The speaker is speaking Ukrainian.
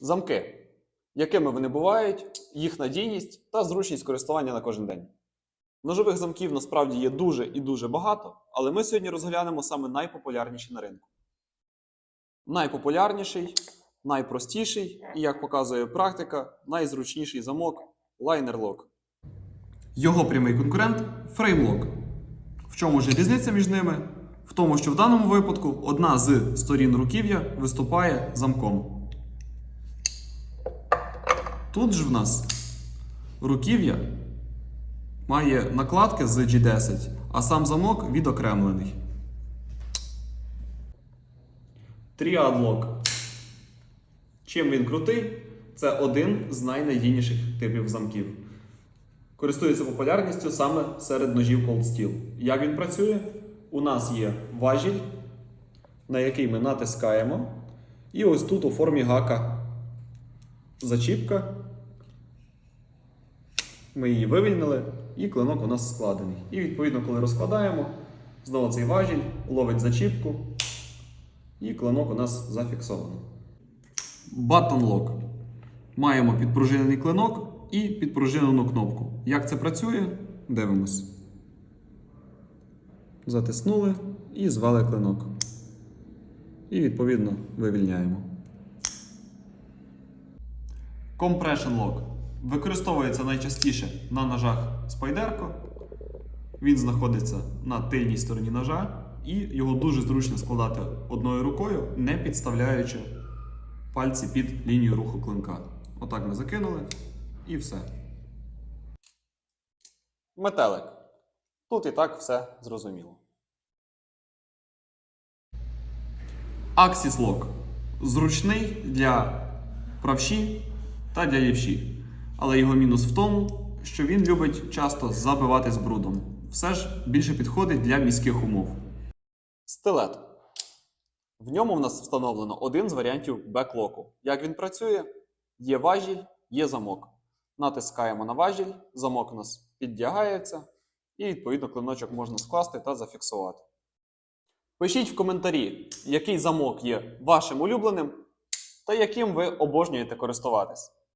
Замки. Якими вони бувають, їх надійність та зручність користування на кожен день. Ножових замків насправді є дуже і дуже багато, але ми сьогодні розглянемо саме найпопулярніші на ринку. Найпопулярніший, найпростіший і, як показує практика, найзручніший замок Lock. Його прямий конкурент FrameLock. В чому ж різниця між ними? В тому, що в даному випадку одна з сторін руків'я виступає замком. Тут ж в нас руків'я має накладки з G10, а сам замок відокремлений. Lock. Чим він крутий? Це один з найнадійніших типів замків. Користується популярністю саме серед ножів Cold Steel. Як він працює? У нас є важіль, на який ми натискаємо. І ось тут у формі гака зачіпка. Ми її вивільнили, і клинок у нас складений. І відповідно, коли розкладаємо, знову цей важіль ловить зачіпку, і клинок у нас зафіксовано. Lock. Маємо підпружинений клинок і підпружинену кнопку. Як це працює? Дивимось. Затиснули і звели клинок. І відповідно вивільняємо. Compression Lock. Використовується найчастіше на ножах Spyderco. Він знаходиться на тильній стороні ножа, і його дуже зручно складати одною рукою, не підставляючи пальці під лінію руху клинка. Отак ми закинули і все. Метелик. Тут і так все зрозуміло. Axis Lock. Зручний для правші та для лівші. Але його мінус в тому, що він любить часто забиватись брудом. Все ж більше підходить для міських умов. Стилет. В ньому в нас встановлено один з варіантів беклоку. Як він працює? Є важіль, є замок. Натискаємо на важіль, замок у нас піддягається, і відповідно клиночок можна скласти та зафіксувати. Пишіть в коментарі, який замок є вашим улюбленим та яким ви обожнюєте користуватись.